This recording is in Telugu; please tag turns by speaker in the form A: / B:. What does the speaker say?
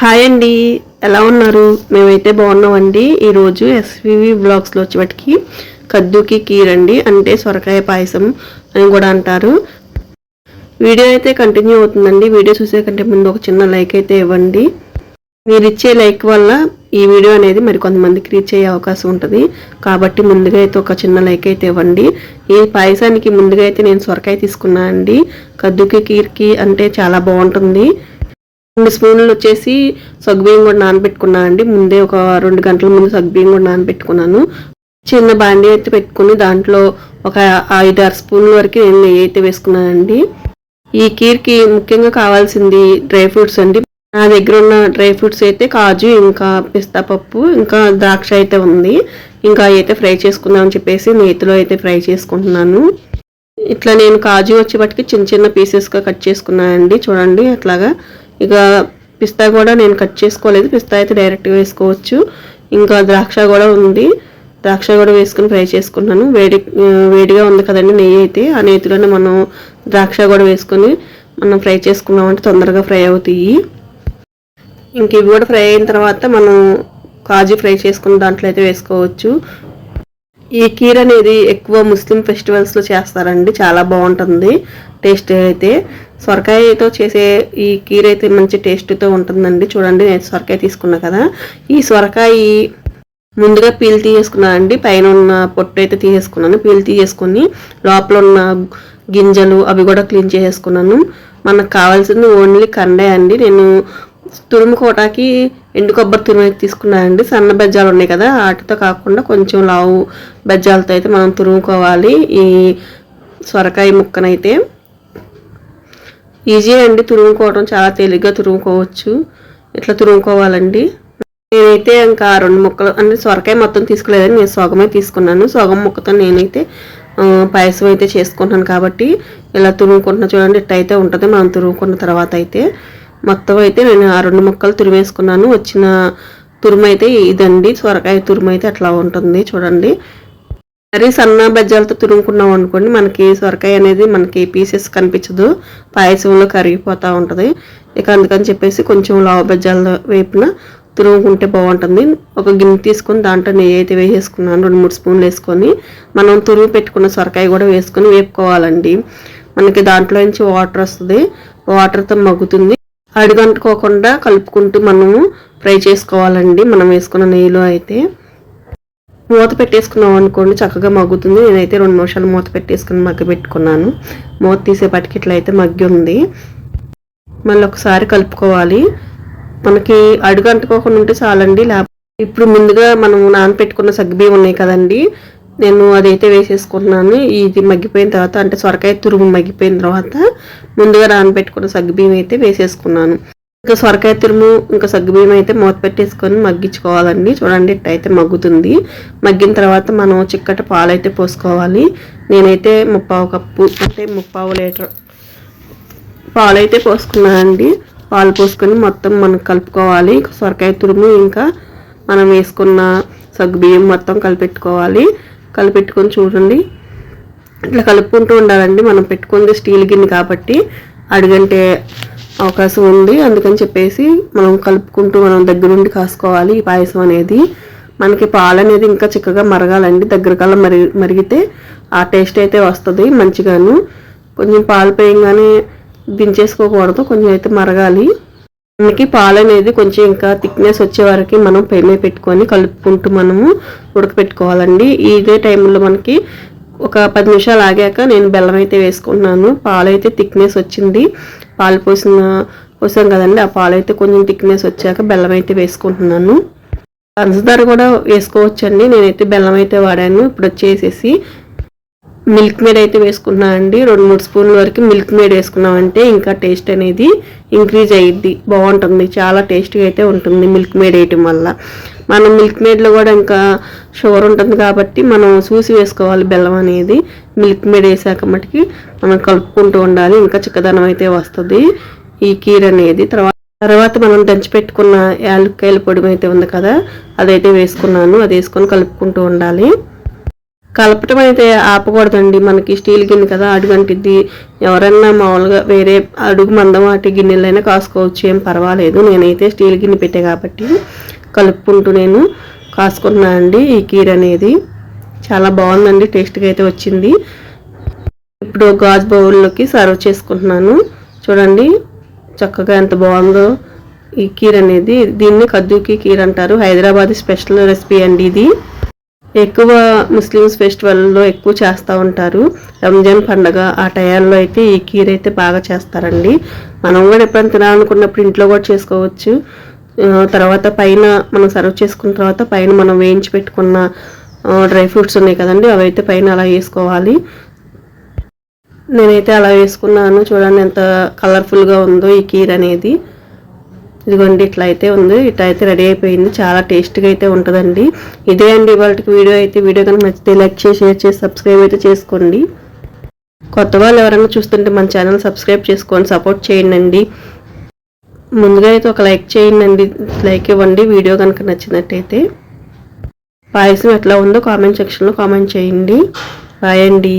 A: హాయ్ అండి. ఎలా ఉన్నారు? మేమైతే బాగున్నామండి. ఈరోజు ఎస్వివి బ్లాగ్స్లో వచ్చేటికి కద్దుకి కీర్ అండి అంటే సొరకాయ పాయసం అని కూడా అంటారు. వీడియో అయితే కంటిన్యూ అవుతుందండి. వీడియో చూసే కంటే ముందు ఒక చిన్న లైక్ అయితే ఇవ్వండి. మీరు ఇచ్చే లైక్ వల్ల ఈ వీడియో అనేది మరి కొంతమందికి రీచ్ అయ్యే అవకాశం ఉంటుంది. కాబట్టి ముందుగా అయితే ఒక చిన్న లైక్ అయితే ఇవ్వండి. ఈ పాయసానికి ముందుగా అయితే నేను సొరకాయ తీసుకున్నాను అండి. కద్దుకి కీర్కి అంటే చాలా బాగుంటుంది. రెండు స్పూన్లు వచ్చేసి సగ్గుబియ్యం కూడా నానబెట్టుకున్నాను అండి. ముందే ఒక రెండు గంటల ముందు సగ్గుబియ్యం కూడా నానబెట్టుకున్నాను. చిన్న బాండీ అయితే పెట్టుకుని దాంట్లో ఒక ఐదు ఆరు స్పూన్ల వరకు నేను నెయ్యి అయితే వేసుకున్నానండి. ఈ కీర్కి ముఖ్యంగా కావాల్సింది డ్రై ఫ్రూట్స్ అండి. నా దగ్గర ఉన్న డ్రై ఫ్రూట్స్ అయితే కాజు ఇంకా పిస్తా పప్పు ఇంకా ద్రాక్ష అయితే ఉంది. ఇంకా అయితే ఫ్రై చేసుకుందామని చెప్పేసి నేతిలో అయితే ఫ్రై చేసుకుంటున్నాను. ఇట్లా నేను కాజు వచ్చేపటికి చిన్న చిన్న పీసెస్గా కట్ చేసుకున్నానండి. చూడండి అట్లాగా ఇక పిస్తా కూడా నేను కట్ చేసుకోలేదు. పిస్తా అయితే డైరెక్ట్గా వేసుకోవచ్చు. ఇంకా ద్రాక్ష కూడా ఉంది. ద్రాక్ష కూడా వేసుకుని ఫ్రై చేసుకున్నాను. వేడి వేడిగా ఉంది కదండి నెయ్యి అయితే. ఆ నేతిలోనే మనం ద్రాక్ష కూడా వేసుకొని మనం ఫ్రై చేసుకున్నామంటే తొందరగా ఫ్రై అవుతాయి. ఇంక ఇవి కూడా ఫ్రై అయిన తర్వాత మనం కాజు ఫ్రై చేసుకున్న దాంట్లో అయితే వేసుకోవచ్చు. ఈ కీర్ అనేది ఎక్కువ ముస్లిం ఫెస్టివల్స్లో చేస్తారండి. చాలా బాగుంటుంది. టేస్ట్ అయితే. సొరకాయతో చేసే ఈ కీర్ అయితే మంచి టేస్ట్తో ఉంటుందండి. చూడండి నేను సొరకాయ తీసుకున్నా కదా. ఈ సొరకాయ ముందుగా పీల్ తీసేసుకున్నానండి పైన ఉన్న పొట్టు అయితే తీసేసుకున్నాను. పీల్ తీసేసుకుని లోపల ఉన్న గింజలు అవి కూడా క్లీన్ చేసేసుకున్నాను. మనకు కావాల్సింది ఓన్లీ కండే అండి. నేను తురుముకోటాకి ఎండు కొబ్బరి తురుము తీసుకున్నానండి సన్న బెజ్జాలు ఉన్నాయి కదా వాటితో కాకుండా కొంచెం లావు బెజ్జాలతో అయితే మనం తురుముకోవాలి. ఈ సొరకాయ ముక్కనైతే ఈజీ అండి తురుముకోవడం. చాలా తేలిగ్గా తురుముకోవచ్చు. ఇట్లా తురుముకోవాలండి. నేనైతే ఇంకా రెండు ముక్కలు అంటే సొరకాయ మొత్తం తీసుకోలేదని నేను సొగమే తీసుకున్నాను. సొగం ముక్కతో నేనైతే పాయసం అయితే చేసుకుంటున్నాను కాబట్టి ఇలా తురుముకుంటున్నా చూడండి. ఇట్ట అయితే ఉంటుంది. మనం తురుముకున్న తర్వాత అయితే మొత్తం అయితే నేను ఆ రెండు ముక్కలు తురిమేసుకున్నాను. వచ్చిన తురుము అయితే ఇదండి. సొరకాయ తురుము అయితే అట్లా ఉంటుంది. చూడండి. మరీ సన్న బజ్జాలతో తురుముకున్నాం అనుకోండి మనకి సొరకాయ అనేది మనకి పీసెస్ కనిపించదు పాయసంలో కరిగిపోతూ ఉంటుంది. ఇక అందుకని చెప్పేసి కొంచెం లావు బజ్జాల వేపున తురుముకుంటే బాగుంటుంది. ఒక గిన్నె తీసుకొని దాంట్లో నెయ్యి అయితే వేసేసుకున్నాను రెండు మూడు స్పూన్లు వేసుకొని. మనం తురుము పెట్టుకున్న సొరకాయ కూడా వేసుకొని వేపుకోవాలండి. మనకి దాంట్లో నుంచి వాటర్ వస్తుంది వాటర్తో మగ్గుతుంది. అడిగంటుకోకుండా కలుపుకుంటూ మనము ఫ్రై చేసుకోవాలండి మనం వేసుకున్న నెయ్యిలో అయితే. మూత పెట్టేసుకున్నాం అనుకోండి చక్కగా మగ్గుతుంది. నేనైతే రెండు నిమిషాలు మూత పెట్టేసుకుని మగ్గ పెట్టుకున్నాను. మూత తీసేపటికి ఇట్లా అయితే మగ్గి ఉంది మళ్ళీ ఒకసారి కలుపుకోవాలి. మనకి అడుగు అంటుకోకుండా ఉంటే చాలండి. లేకపోతే ఇప్పుడు ముందుగా మనం నానపెట్టుకున్న సగ్గుబియ్యం ఉన్నాయి కదండి. నేను అదైతే వేసేసుకున్నాను ఇది మగ్గిపోయిన తర్వాత అంటే సొరకాయ తురుము మగ్గిపోయిన తర్వాత ముందుగా నానబెట్టుకున్న సగ్గుబియ్యం అయితే వేసేసుకున్నాను. ఇంకా సొరకాయ తురుము ఇంకా సగ్గుబియ్యం అయితే మూత పెట్టేసుకొని మగ్గించుకోవాలండి. చూడండి ఇట్టయితే మగ్గుతుంది. మగ్గిన తర్వాత మనం చిక్కటి పాలు అయితే పోసుకోవాలి. నేనైతే ముప్పావు కప్పు అంటే ముప్పావు లీటర్ పాలు అయితే పోసుకున్నానండి. పాలు పోసుకొని మొత్తం మనం కలుపుకోవాలి. సొరకాయ తురుము ఇంకా మనం వేసుకున్న సగ్గుబియ్యం మొత్తం కలిపెట్టుకోవాలి. కలిపెట్టుకొని చూడండి. ఇట్లా కలుపుకుంటూ ఉండాలండి. మనం పెట్టుకుంది స్టీల్ గిన్నె కాబట్టి అడుగంటే అవకాశం ఉంది. అందుకని చెప్పేసి మనం కలుపుకుంటూ మనం దగ్గరుండి కాసుకోవాలి ఈ పాయసం అనేది. మనకి పాలు అనేది ఇంకా చిక్కగా మరగాలండి. దగ్గర కల్లా మరి మరిగితే ఆ టేస్ట్ అయితే వస్తుంది మంచిగాను. కొంచెం పాలు పోయంగానే దించేసుకోకూడదు. కొంచెం అయితే మరగాలి. మనకి పాలు అనేది కొంచెం ఇంకా థిక్నెస్ వచ్చే వరకు మనం పెమే పెట్టుకొని కలుపుకుంటూ మనము ఉడకపెట్టుకోవాలండి. ఇదే టైంలో మనకి ఒక పది నిమిషాలు ఆగాక నేను బెల్లం అయితే వేసుకుంటున్నాను. పాలు అయితే థిక్నెస్ వచ్చింది. పాలు పోసిన పోసాం కదండి. ఆ పాలు అయితే కొంచెం థిక్నెస్ వచ్చాక బెల్లం అయితే వేసుకుంటున్నాను. పంచదార కూడా వేసుకోవచ్చండి. నేనైతే బెల్లం అయితే వాడాను. ఇప్పుడు వచ్చేసేసి మిల్క్ మేడ్ అయితే వేసుకున్నానండి రెండు మూడు స్పూన్ల వరకు మిల్క్ మేడ్ వేసుకున్నామంటే ఇంకా టేస్ట్ అనేది ఇంక్రీజ్ అయ్యిద్ది. బాగుంటుంది. చాలా టేస్ట్గా అయితే ఉంటుంది మిల్క్ మేడ్ వేయటం వల్ల. మనం మిల్క్ మేడ్లో కూడా ఇంకా షుగర్ ఉంటుంది కాబట్టి మనం చూసి వేసుకోవాలి బెల్లం అనేది. మిల్క్ మేడ్ వేసాక మటుకి మనం కలుపుకుంటూ ఉండాలి. ఇంకా చిక్కదనం అయితే వస్తుంది. ఈ కీర్ అనేది తర్వాత తర్వాత మనం దంచి పెట్టుకున్న యాలక్కాయల పొడి అయితే ఉంది కదా అదైతే వేసుకున్నాను. అది వేసుకొని కలుపుకుంటూ ఉండాలి. కలపటం అయితే ఆపకూడదండి. మనకి స్టీల్ గిన్నె కదా అడుగంటిద్ది. ఎవరన్నా మామూలుగా వేరే అడుగు మందం వాటి గిన్నెలైనా కాసుకోవచ్చు. ఏం పర్వాలేదు. నేనైతే స్టీల్ గిన్నె పెట్టే కాబట్టి. కలుపుకుంటూ నేను కాసుకున్నాను అండి ఈ కీర అనేది. చాలా బాగుందండి టేస్ట్గా అయితే వచ్చింది. ఇప్పుడు గాజు బౌల్లోకి సర్వ్ చేసుకుంటున్నాను. చూడండి చక్కగా ఎంత బాగుందో ఈ కీర్ అనేది. దీన్ని కద్దుకి కీర్ అంటారు. హైదరాబాద్ స్పెషల్ రెసిపీ అండి ఇది. ఎక్కువ ముస్లిమ్స్ ఫెస్టివల్లో ఎక్కువ చేస్తూ ఉంటారు. రంజాన్ పండగ ఆ టయాల్లో అయితే ఈ కీర్ అయితే బాగా చేస్తారండి. మనం కూడా ఎప్పుడైనా తినాలనుకున్నప్పుడు ఇంట్లో కూడా చేసుకోవచ్చు. తర్వాత పైన మనం సర్వ్ చేసుకున్న తర్వాత పైన మనం వేయించి పెట్టుకున్న డ్రై ఫ్రూట్స్ ఉన్నాయి కదండి అవి అయితే పైన అలా వేసుకోవాలి. నేనైతే అలా వేసుకున్నాను. చూడండి ఎంత కలర్ఫుల్గా ఉందో ఈ కీర్ అనేది. ఇదిగోండి ఇట్లా అయితే ఉంది. ఇట్లా అయితే రెడీ అయిపోయింది. చాలా టేస్ట్గా అయితే ఉంటుందండి. ఇదే అండి ఇవాళకి వీడియో అయితే. వీడియో కనుక నచ్చితే లైక్ చేసి షేర్ చేసి సబ్స్క్రైబ్ అయితే చేసుకోండి. కొత్త వాళ్ళు ఎవరైనా చూస్తుంటే మన ఛానల్ సబ్స్క్రైబ్ చేసుకోండి సపోర్ట్ చేయండి ముందుగా అయితే ఒక లైక్ చేయండి లైక్ ఇవ్వండి. వీడియో కనుక నచ్చినట్టయితే పాయసం ఎట్లా ఉందో కామెంట్ సెక్షన్లో కామెంట్ చేయండి. బాయ్ అండి.